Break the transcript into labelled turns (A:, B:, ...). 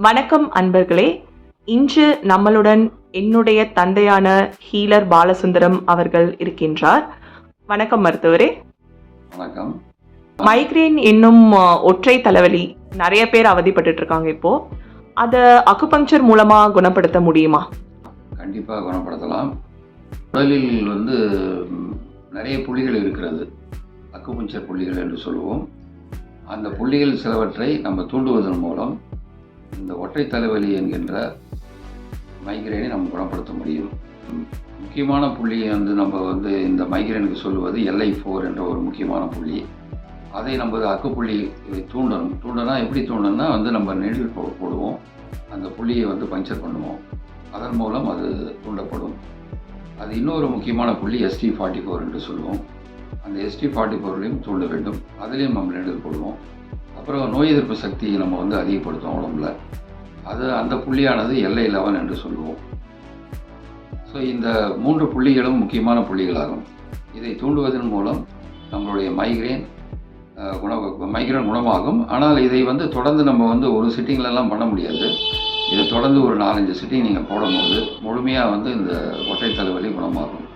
A: வணக்கம் அன்பர்களே. இன்று நம்மளுடன் என்னுடைய தந்தையான ஹீலர் பாலசுந்தரம் அவர்கள் இருக்கின்றார். வணக்கம் மருத்துவரே.
B: வணக்கம்.
A: மைக்ரேன் என்னும் ஒற்றை தலைவலி நிறைய பேர் அவதிப்பட்டுட்டு இருக்காங்க இப்போ. அதை அக்குபங்சர் மூலமா குணப்படுத்த முடியுமா?
B: கண்டிப்பாக குணப்படுத்தலாம். உடலில் வந்து நிறைய புள்ளிகள் இருக்கிறது. அக்குபஞ்சர் புள்ளிகள் என்று சொல்லுவோம். அந்த புள்ளிகள் சிலவற்றை நம்ம தூண்டுவதன் மூலம் இந்த ஒற்றை தலைவலி என்கின்ற மைக்ரேனை நம்ம குணப்படுத்த முடியும். முக்கியமான புள்ளியை வந்து நம்ம வந்து இந்த மைக்ரேனுக்கு சொல்லுவது எல்ஐ ஃபோர் என்ற ஒரு முக்கியமான புள்ளி. அதை நம்ம அக்குப்புள்ளி தூண்டணும். தூண்டனா எப்படி தூண்டணும்னா வந்து நம்ம நெடில் போ- போடுவோம். அந்த புள்ளியை வந்து பஞ்சர் பண்ணுவோம். அதன் மூலம் அது தூண்டப்படும். அது இன்னொரு முக்கியமான புள்ளி எஸ்டி ஃபார்ட்டி ஃபோர் என்று சொல்லுவோம். அந்த எஸ்டி ஃபார்ட்டி ஃபோர்லேயும் தூண்ட வேண்டும். அதுலேயும் நம்ம நெடில் போடுவோம். அப்புறம் நோய் எதிர்ப்பு சக்தியை நம்ம வந்து அதிகப்படுத்தும் உடம்புல. அது அந்த புள்ளியானது எல்லை லெவன் என்று சொல்லுவோம். ஸோ இந்த மூன்று புள்ளிகளும் முக்கியமான புள்ளிகளாகும். இதை தூண்டுவதன் மூலம் நம்மளுடைய மைக்ரேன் குண மைக்ரேன் குணமாகும். ஆனால் இதை வந்து தொடர்ந்து நம்ம வந்து ஒரு சிட்டிங்லலாம் பண்ண முடியாது. இதை தொடர்ந்து ஒரு நாலஞ்சு சிட்டிங் நீங்கள் போடும்போது முழுமையாக வந்து இந்த ஒற்றை தலைவலி குணமாகும்.